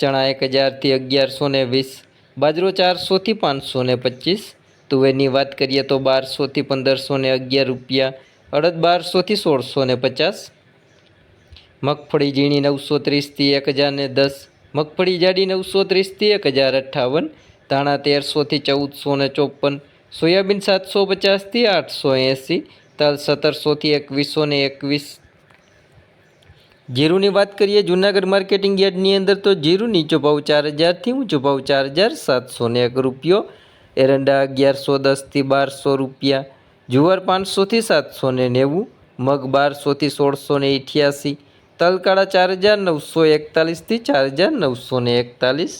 ચણા એક હજારથી અગિયારસો ને વીસ, બાજરો ચારસોથી પાંચસો ને પચીસ, તુવેરની વાત કરીએ તો બારસોથી પંદરસો ને અગિયાર રૂપિયા, અડદ બારસોથી સોળસો ને પચાસ, મગફળી ઝીણી નવસો ત્રીસથી એક હજાર ને દસ, મગફળી જાડી નવસો ત્રીસથી એક હજાર અઠ્ઠાવન, ધાણા તેરસોથી ચૌદસો ને ચોપન, સોયાબીન સાતસો પચાસથી આઠસો એંસી, તલ સત્તરસોથી એકવીસો ને એકવીસ જીરુની વાત કરીએ, જૂનાગઢ માર્કેટિંગ યાર્ડની અંદર તો જીરું નીચો ભાવ ચાર હજારથી ઊંચો ભાવ ચાર હજાર સાતસો ને એક રૂપિયો, એરંડા અગિયારસો દસથી બારસો રૂપિયા, જુવાર પાંચસોથી સાતસો ને નેવું, મગ બારસોથી સોળસો ને અઠ્યાસી તલકાળા ચાર હજાર નવસો એકતાલીસથી ચાર હજાર નવસો ને એકતાલીસ.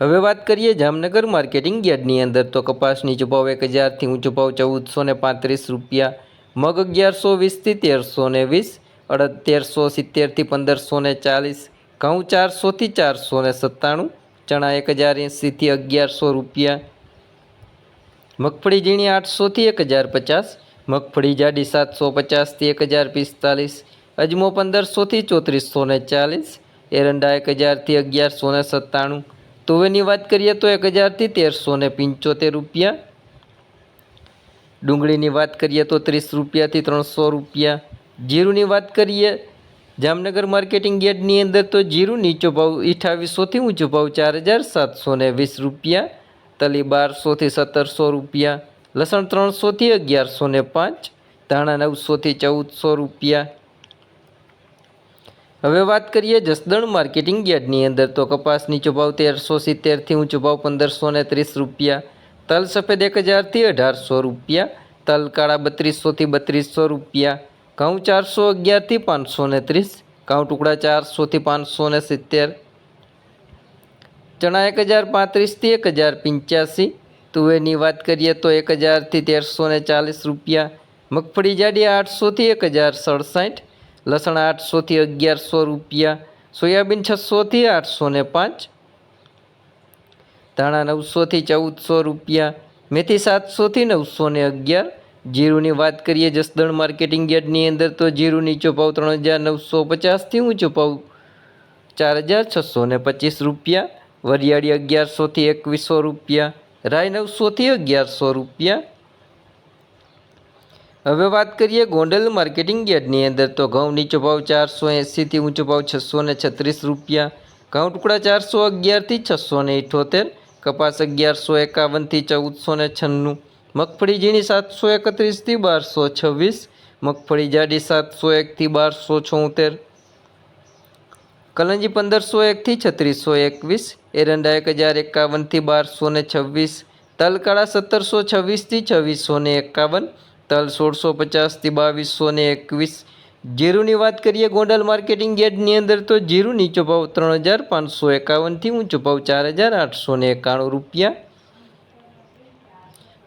હવે વાત કરીએ જામનગર માર્કેટિંગ યાર્ડની અંદર તો કપાસ નીચો ભાવ એક હજારથી ઊંચો ભાવ ચૌદસો ને પાંત્રીસ રૂપિયા મગ અગિયારસો વીસથી તેરસો ને વીસ, અડદ તેરસો સિત્તેરથી પંદરસો ને ચાલીસ, ઘઉં ચારસોથી ચારસો ને સત્તાણું, ચણા એક હજાર એંસીથી અગિયારસો રૂપિયા. મગફળી ઝીણી આઠસોથી એક હજાર પચાસ, મગફળી જાડી સાતસો પચાસથી એક હજાર પિસ્તાલીસ, અજમો પંદરસોથી ચોત્રીસો ને ચાલીસ, એરંડા એક હજારથી અગિયારસો ને સત્તાણું. તુવેરની વાત કરીએ તો એક હજારથી તેરસો ને પંચોતેર રૂપિયા. ડુંગળીની વાત કરીએ તો ત્રીસ રૂપિયાથી ત્રણસો રૂપિયા. જીરુની વાત કરીએ, જામનગર માર્કેટિંગ યાર્ડની અંદર તો જીરું નીચો ભાવ અઠાવીસોથી ઊંચો ભાવ ચાર હજાર સાતસો ને વીસ રૂપિયા, તલી બારસોથી સત્તરસો રૂપિયા, લસણ ત્રણસોથી અગિયારસો ને પાંચ, ધાણા નવસોથી ચૌદસો રૂપિયા. હવે વાત કરીએ જસદણ માર્કેટિંગ યાર્ડની અંદર તો કપાસ નીચો ભાવ તેરસો સિત્તેરથી ઊંચો ભાવ પંદરસો ને ત્રીસ રૂપિયા તલ સફેદ એક હજારથી અઢારસો રૂપિયા, તલ કાળા બત્રીસોથી બત્રીસો રૂપિયા, ઘઉં ચારસો અગિયારથી પાંચસો ને ત્રીસ, ઘઉં ટુકડા ચારસોથી પાંચસો ને સિત્તેર, ચણા એક હજાર પાંત્રીસથી એક હજાર પંચ્યાસી, તુવેરની વાત કરીએ તો એક હજારથી તેરસો ને ચાલીસ રૂપિયા, મગફળી જાડી આઠસોથી એક હજાર સડસાઠ, લસણ આઠસોથી અગિયારસો રૂપિયા, સોયાબીન છસોથી આઠસો ને પાંચ ધાણા નવસોથી ચૌદસો રૂપિયા, મેથી સાતસોથી નવસો ને અગિયાર. જીરુની વાત કરીએ જસદણ માર્કેટિંગ યાર્ડની અંદર તો જીરું નીચો ભાવ ત્રણ હજાર નવસો પચાસથી ઊંચો ભાવ ચાર હજાર છસો ને પચીસ રૂપિયા. વરિયાળી અગિયારસોથી એકવીસો રૂપિયા. રાય નવસોથી અગિયારસો રૂપિયા. હવે વાત કરીએ ગોંડલ માર્કેટિંગ યાર્ડની અંદર તો ઘઉં નીચો ભાવ ચારસો એંસીથી ઊંચો ભાવ છસો ને છત્રીસ રૂપિયા. ઘઉં ટુકડા ચારસો અગિયારથી છસો ને ઇઠોતેર. કપાસ અગિયારસો એકાવનથી ચૌદસો ને છન્નું. મગફળી ઝીણી સાતસો એકત્રીસથી બારસો છવ્વીસ. મગફળી જાડી સાતસો એકથી બારસો છોતેર. કલંજી પંદરસો એકથી છત્રીસો એકવીસ. એરંડા એક હજાર એકાવનથી બારસો ને છવ્વીસ. તલકાળા સત્તરસો છવ્વીસથી છવ્વીસો ને એકાવન. તલ સોળસો પચાસથી બાવીસો ને એકવીસ. જીરુની વાત કરીએ, ગોંડલ માર્કેટિંગ યાર્ડની અંદર તો જીરું નીચો ભાવ ત્રણ હજાર પાંચસો એકાવનથી ઊંચો ભાવ ચાર હજાર આઠસો ને એકાણું રૂપિયા.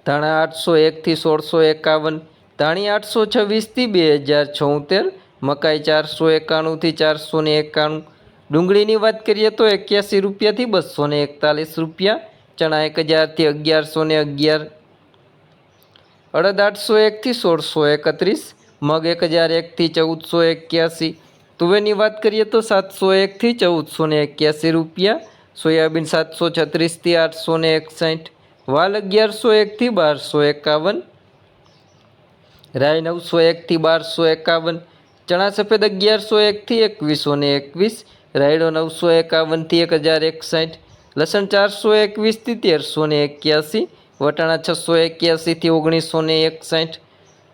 ધાણા આઠસો એકથી સોળસો એકાવન, ધાણી આઠસો છવ્વીસથી બે હજાર છોતેર, મકાઈ ચારસો એકાણુંથી ચારસો ને એકાણું. ડુંગળીની વાત કરીએ તો એક્યાસી રૂપિયાથી બસો ને એકતાલીસ રૂપિયા, ચણા એક હજારથી અગિયારસો ને અગિયાર, અડદ આઠસો એકથી સોળસો એકત્રીસ મગ એક હજાર એકથી ચૌદસો એક્યાસી. તુવેરની વાત કરીએ તો સાતસો એકથી ચૌદસો ને એક્યાસી રૂપિયા, સોયાબીન સાતસો છત્રીસથી આઠસો ને એકસાઠ, વાલ અગિયારસો એકથી બારસો એકાવન રાય નવસો એકથી બારસો એકાવન, ચણા સફેદ અગિયારસો એકથી એકવીસો ને એકવીસ, રાયડો નવસો એકાવનથી એક હજાર એકસાઠ, લસણ ચારસો એકવીસથી તેરસો ને એક્યાસી, વટાણા છસો એક્યાસીથી ઓગણીસો ને એકસાઠ